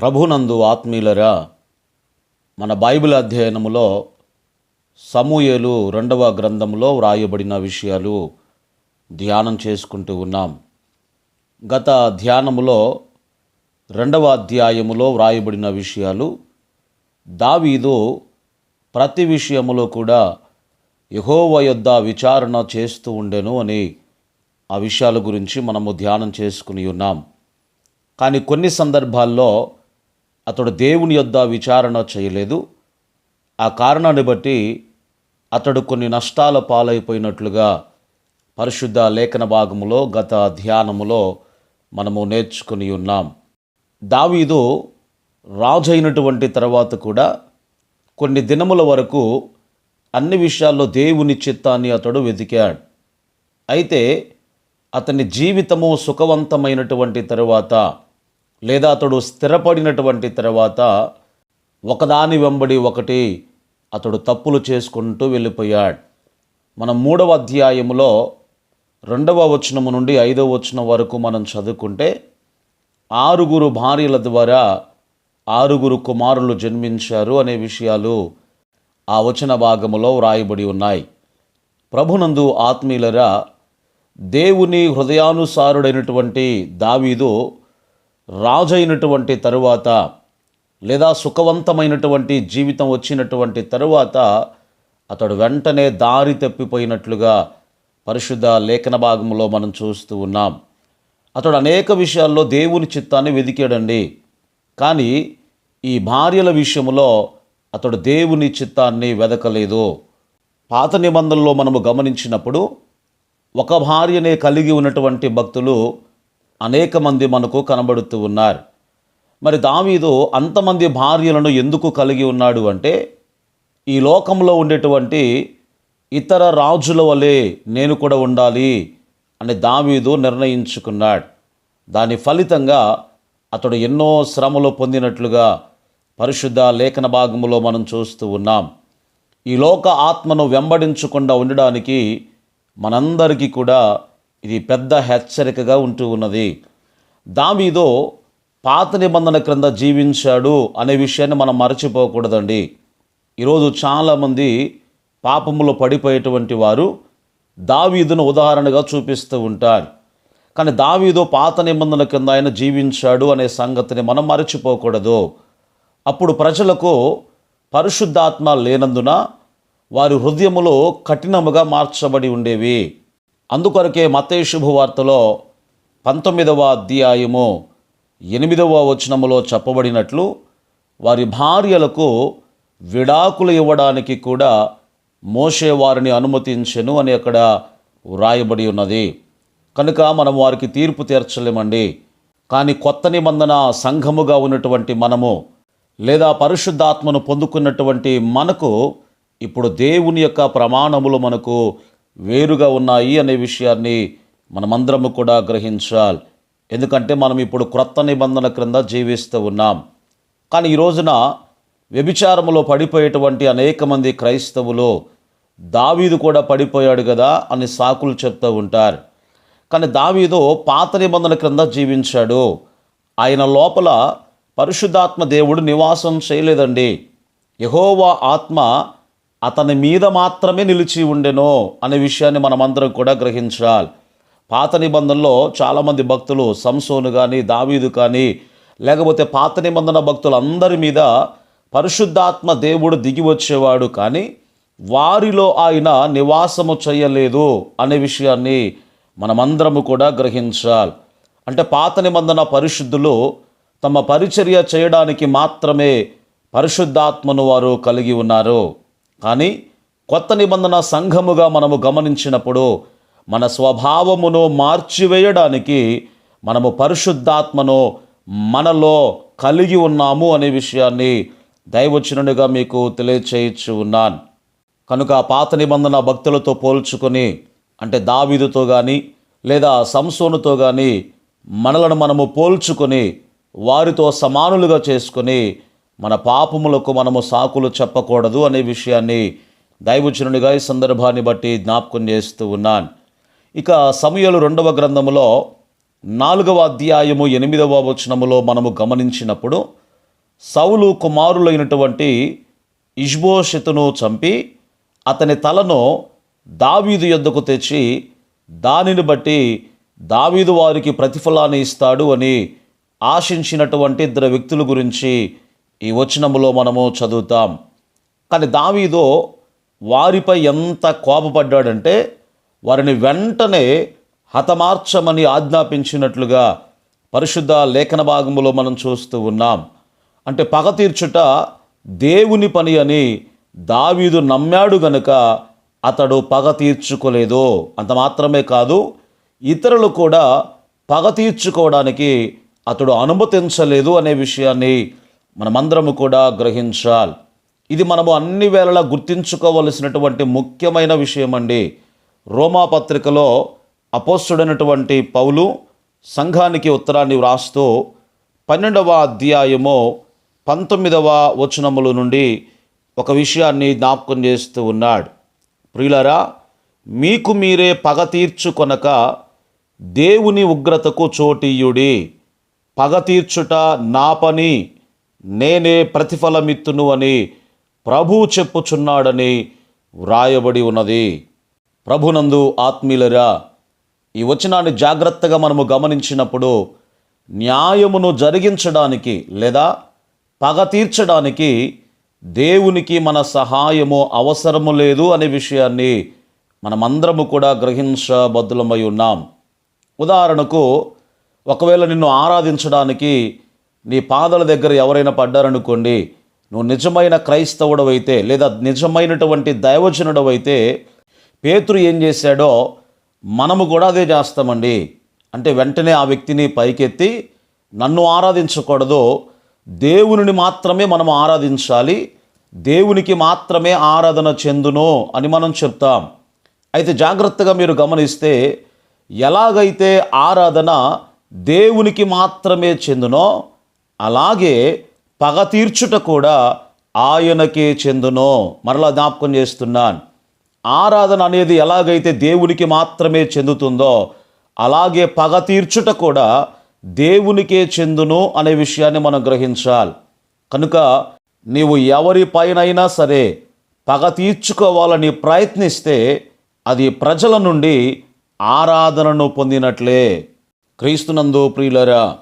ప్రభునందు ఆత్మీయులరా మన బైబిల్ అధ్యయనములో సమూయేలు రెండవ గ్రంథంలో వ్రాయబడిన విషయాలు ధ్యానం చేసుకుంటూ ఉన్నాం. గత ధ్యానములో రెండవ అధ్యాయములో వ్రాయబడిన విషయాలు దావీదు ప్రతి విషయములో కూడా యహోవ యొద్ద విచారణ చేస్తూ ఉండెను అని ఆ విషయాల గురించి మనము ధ్యానం చేసుకుని ఉన్నాం. కానీ కొన్ని సందర్భాల్లో అతడు దేవుని యొద్ద విచారణ చేయలేదు. ఆ కారణాన్ని బట్టి అతడు కొన్ని నష్టాల పాలైపోయినట్లుగా పరిశుద్ధ లేఖన భాగములో గత ధ్యానములో మనము నేర్చుకుని ఉన్నాం. దావీదు రాజు అయినటువంటి తర్వాత కూడా కొన్ని దినముల వరకు అన్ని విషయాల్లో దేవుని చిత్తాన్ని అతడు వెతికాడు. అయితే అతని జీవితము సుఖవంతమైనటువంటి తరువాత లేదా అతడు స్థిరపడినటువంటి తర్వాత ఒకదాని వెంబడి ఒకటి అతడు తప్పులు చేసుకుంటూ వెళ్ళిపోయాడు. మనం మూడవ అధ్యాయములో రెండవ వచనము నుండి ఐదవ వచనం వరకు మనం చదువుకుంటే ఆరుగురు భార్యల ద్వారా ఆరుగురు కుమారులు జన్మించారు అనే విషయాలు ఆ వచన భాగములో వ్రాయబడి ఉన్నాయి. ప్రభునందు ఆత్మీయులరా దేవుని హృదయానుసారుడైనటువంటి దావీదు రాజైనటువంటి తరువాత లేదా సుఖవంతమైనటువంటి జీవితం వచ్చినటువంటి తరువాత అతడు వెంటనే దారి తప్పిపోయినట్లుగా పరిశుద్ధ లేఖన భాగంలో మనం చూస్తూ ఉన్నాం. అతడు అనేక విషయాల్లో దేవుని చిత్తాన్ని వెదికాడండి. కానీ ఈ భార్యల విషయంలో అతడు దేవుని చిత్తాన్ని వెదకలేదు. పాత నిబంధనలో మనము గమనించినప్పుడు ఒక భార్యనే కలిగి ఉన్నటువంటి భక్తులు అనేక మంది మనకు కనబడుతూ ఉన్నారు. మరి దావీదు అంతమంది భార్యలను ఎందుకు కలిగి ఉన్నాడు అంటే ఈ లోకంలో ఉండేటువంటి ఇతర రాజుల వలె నేను కూడా ఉండాలి అని దావీదు నిర్ణయించుకున్నాడు. దాని ఫలితంగా అతడు ఎన్నో శ్రమలు పొందినట్లుగా పరిశుద్ధ లేఖన భాగంలో మనం చూస్తూ ఉన్నాం. ఈ లోక ఆత్మను వెంబడించకుండా ఉండడానికి మనందరికీ కూడా ఇది పెద్ద హెచ్చరికగా ఉంటూ ఉన్నది. దావీదో పాత నిబంధన క్రింద జీవించాడు అనే విషయాన్ని మనం మరచిపోకూడదండి. ఈరోజు చాలామంది పాపములో పడిపోయేటువంటి వారు దావీదును ఉదాహరణగా చూపిస్తూ ఉంటారు. కానీ దావీదో పాత నిబంధన కింద ఆయన జీవించాడు అనే సంగతిని మనం మరచిపోకూడదు. అప్పుడు ప్రజలకు పరిశుద్ధాత్మ లేనందున వారి హృదయములో కఠినముగా మార్చబడి ఉండేవి. అందుకొరకే మతే శుభవార్తలో పంతొమ్మిదవ అధ్యాయము ఎనిమిదవ వచనములో చెప్పబడినట్లు వారి భార్యలకు విడాకులు ఇవ్వడానికి కూడా మోసే వారిని అనుమతించెను అని అక్కడ వ్రాయబడి ఉన్నది. కనుక మనం వారికి తీర్పు తీర్చలేమండి. కానీ కొత్త నిబంధన సంఘముగా ఉన్నటువంటి మనము లేదా పరిశుద్ధాత్మను పొందుకున్నటువంటి మనకు ఇప్పుడు దేవుని యొక్క ప్రమాణములు మనకు వేరుగా ఉన్నాయి అనే విషయాన్ని మనమందరము కూడా గ్రహించాలి. ఎందుకంటే మనం ఇప్పుడు క్రొత్త నిబంధన క్రింద జీవిస్తూ ఉన్నాం. కానీ ఈ రోజున వ్యభిచారములో పడిపోయేటువంటి అనేక మంది క్రైస్తవులు దావీదు కూడా పడిపోయాడు కదా అని సాకులు చెప్తూ ఉంటారు. కానీ దావీదు పాత నిబంధన క్రింద జీవించాడు. ఆయన లోపల పరిశుద్ధాత్మ దేవుడు నివాసం చేయలేదండి. యహోవా ఆత్మ అతని మీద మాత్రమే నిలిచి ఉండెను అనే విషయాన్ని మనమందరం కూడా గ్రహించాలి. పాత నిబంధనలో చాలామంది భక్తులు సంసోను కానీ దావీదు కానీ లేకపోతే పాత నిబంధన భక్తులందరి మీద పరిశుద్ధాత్మ దేవుడు దిగి వచ్చేవాడు కానీ వారిలో ఆయన నివాసము చేయలేదు అనే విషయాన్ని మనమందరము కూడా గ్రహించాలి. అంటే పాత నిబంధన పరిశుద్ధులు తమ పరిచర్య చేయడానికి మాత్రమే పరిశుద్ధాత్మను వారు కలిగి ఉన్నారు. కానీ కొత్త నిబంధన సంఘముగా మనము గమనించినప్పుడు మన స్వభావమును మార్చివేయడానికి మనము పరిశుద్ధాత్మను మనలో కలిగి ఉన్నాము అనే విషయాన్ని దైవచనునిగా మీకు తెలియచేయచ్చు ఉన్నాను. కనుక పాత నిబంధన భక్తులతో పోల్చుకొని అంటే దావీదుతో కానీ లేదా సంసోనుతో కానీ మనలను మనము పోల్చుకొని వారితో సమానులుగా చేసుకొని మన పాపములకు మనము సాకులు చెప్పకూడదు అనే విషయాన్ని దైవచనునిగా ఈ సందర్భాన్ని బట్టి జ్ఞాపకం చేస్తూ ఉన్నాను. ఇక సమయలు రెండవ గ్రంథములో నాలుగవ అధ్యాయము ఎనిమిదవ వచనములో మనము గమనించినప్పుడు సౌలు కుమారులైనటువంటి ఇష్భోషితును చంపి అతని తలను దావీదు యొద్దకు తెచ్చి దానిని బట్టి దావీదు వారికి ప్రతిఫలాన్ని ఇస్తాడు అని ఆశించినటువంటి ఇద్దరు వ్యక్తుల గురించి ఈ వచనములో మనము చదువుతాం. కానీ దావీదో వారిపై ఎంత కోపపడ్డాడంటే వారిని వెంటనే హతమార్చమని ఆజ్ఞాపించినట్లుగా పరిశుద్ధ లేఖన భాగంలో మనం చూస్తూ ఉన్నాం. అంటే పగ తీర్చుట దేవుని పని అని దావీదు నమ్మాడు గనుక అతడు పగ తీర్చుకోలేదు. అంత మాత్రమే కాదు ఇతరులు కూడా పగ తీర్చుకోవడానికి అతడు అనుమతించలేదు అనే విషయాన్ని మనమందరము కూడా గ్రహించాలి. ఇది మనము అన్ని వేళలా గుర్తించుకోవలసినటువంటి ముఖ్యమైన విషయం అండి రోమా పత్రికలో అపోస్తుడైనటువంటి పౌలు సంఘానికి ఉత్తరాన్ని వ్రాస్తూ పన్నెండవ అధ్యాయము పంతొమ్మిదవ వచనముల నుండి ఒక విషయాన్ని జ్ఞాపకం చేస్తూ ఉన్నాడు. ప్రియులరా మీకు మీరే పగ తీర్చుకొనక దేవుని ఉగ్రతకు చోటీయుడి. పగ తీర్చుట నా పని. నేనే ప్రతిఫలమిత్తును అని ప్రభువు చెప్పుచున్నాడని వ్రాయబడి ఉన్నది. ప్రభునందు ఆత్మీయులరా ఈ వచనాన్ని జాగ్రత్తగా మనము గమనించినప్పుడు న్యాయమును జరిగించడానికి లేదా పగ తీర్చడానికి దేవునికి మన సహాయము అవసరము లేదు అనే విషయాన్ని మనమందరము కూడా గ్రహించబద్దులమై ఉన్నాం. ఉదాహరణకు ఒకవేళ నిన్ను ఆరాధించడానికి నీ పాదల దగ్గర ఎవరైనా పడ్డారనుకోండి నువ్వు నిజమైన క్రైస్తవుడవైతే లేదా నిజమైనటువంటి దైవజనుడవైతే పేతురు ఏం చేశాడో మనము కూడా అదే చేస్తామండి. అంటే వెంటనే ఆ వ్యక్తిని పైకెత్తి నన్ను ఆరాధించకూడదు దేవునిని మాత్రమే మనం ఆరాధించాలి దేవునికి మాత్రమే ఆరాధన చెందును అని మనం చెప్తాం. అయితే జాగ్రత్తగా మీరు గమనిస్తే ఎలాగైతే ఆరాధన దేవునికి మాత్రమే చెందునో అలాగే పగ తీర్చుట కూడా ఆయనకే చెందునో. మరలా జ్ఞాపకం చేస్తున్నాను. ఆరాధన అనేది ఎలాగైతే దేవునికి మాత్రమే చెందుతుందో అలాగే పగ తీర్చుట కూడా దేవునికే చెందును అనే విషయాన్ని మనం గ్రహించాలి. కనుక నీవు ఎవరిపైనైనా సరే పగ తీర్చుకోవాలని ప్రయత్నిస్తే అది ప్రజల నుండి ఆరాధనను పొందినట్లే. క్రీస్తునందు ప్రియులరా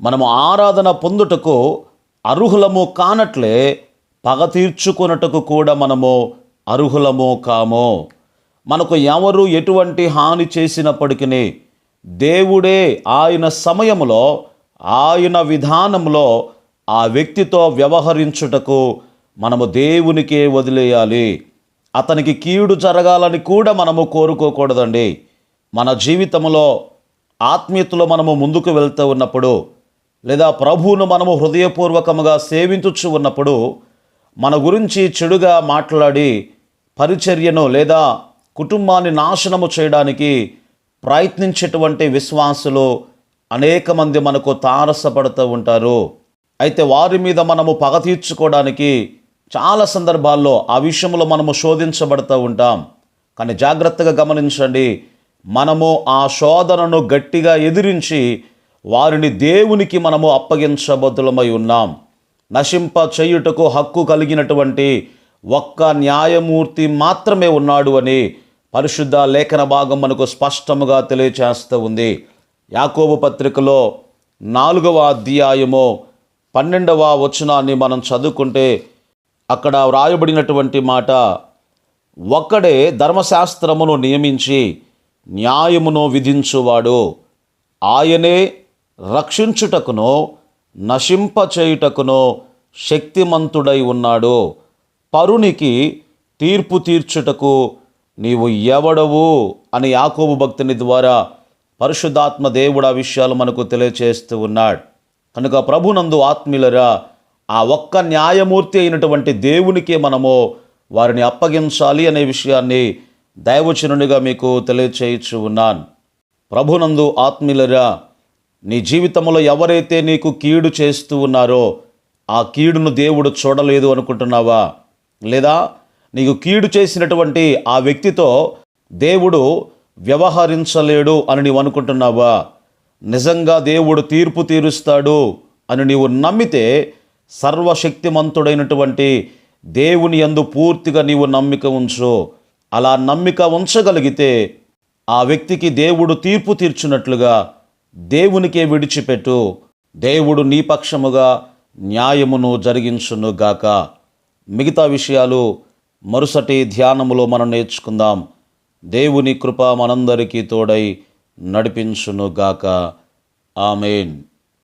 మనము ఆరాధన పొందుటకు అర్హులము కానట్లే పగ తీర్చుకున్నటకు కూడా మనము అర్హులము కాము. మనకు ఎవరు ఎటువంటి హాని చేసినప్పటికీ దేవుడే ఆయన సమయంలో ఆయన విధానంలో ఆ వ్యక్తితో వ్యవహరించుటకు మనము దేవునికే వదిలేయాలి. అతనికి కీడు జరగాలని కూడా మనము కోరుకోకూడదండి. మన జీవితంలో ఆత్మీయతలో మనము ముందుకు వెళ్తూ ఉన్నప్పుడు లేదా ప్రభువును మనము హృదయపూర్వకముగా సేవించుచు ఉన్నప్పుడు మన గురించి చెడుగా మాట్లాడి పరిచర్యను లేదా కుటుంబాన్ని నాశనము చేయడానికి ప్రయత్నించేటువంటి విశ్వాసులు అనేక మంది మనకు తారసపడుతూ ఉంటారు. అయితే వారి మీద మనము పగ తీర్చుకోవడానికి చాలా సందర్భాల్లో ఆ విషయంలో మనము శోధించబడుతూ ఉంటాం. కానీ జాగ్రత్తగా గమనించండి మనము ఆ శోధనను గట్టిగా ఎదిరించి వారిని దేవునికి మనము అప్పగించబద్దులమై ఉన్నాం. నశింప చేయుటకు హక్కు కలిగినటువంటి ఒక్క న్యాయమూర్తి మాత్రమే ఉన్నాడు అని పరిశుద్ధ లేఖన భాగం మనకు స్పష్టముగా తెలియచేస్తూ ఉంది. యాకోబు పత్రికలో నాలుగవ అధ్యాయము పన్నెండవ వచనాన్ని మనం చదువుకుంటే అక్కడ వ్రాయబడినటువంటి మాట ఒక్కడే ధర్మశాస్త్రమును నియమించి న్యాయమును విధించువాడు. ఆయనే రక్షించుటకును నశింపచేయుటకునో శక్తిమంతుడై ఉన్నాడు. పరునికి తీర్పు తీర్చుటకు నీవు ఎవడవు అని యాకోబు భక్తుని ద్వారా పరిశుద్ధాత్మ దేవుడు ఆ విషయాలు మనకు తెలియచేస్తూ ఉన్నాడు. కనుక ప్రభునందు ఆత్మీయులరా ఆ ఒక్క న్యాయమూర్తి అయినటువంటి దేవునికే మనము వారిని అప్పగించాలి అనే విషయాన్ని దైవచనునిగా మీకు తెలియచేయచ్చు ఉన్నాను. ప్రభునందు ఆత్మీయులరా నీ జీవితంలో ఎవరైతే నీకు కీడు చేస్తూ ఉన్నారో ఆ కీడును దేవుడు చూడలేదు అనుకుంటున్నావా? లేదా నీకు కీడు చేసినటువంటి ఆ వ్యక్తితో దేవుడు వ్యవహరించలేడు అని నీవు అనుకుంటున్నావా? నిజంగా దేవుడు తీర్పు తీరుస్తాడు అని నీవు నమ్మితే సర్వశక్తిమంతుడైనటువంటి దేవుని యందు పూర్తిగా నీవు నమ్మిక ఉంచు. అలా నమ్మిక ఉంచగలిగితే ఆ వ్యక్తికి దేవుడు తీర్పు తీర్చున్నట్లుగా దేవునికే విడిచిపెట్టు. దేవుడు నీ పక్షముగా న్యాయమును జరిగించునుగాక మిగతా విషయాలు మరుసటి ధ్యానములో మనం నేర్చుకుందాం. దేవుని కృప మనందరికీ తోడై నడిపించునుగాక ఆమెన్.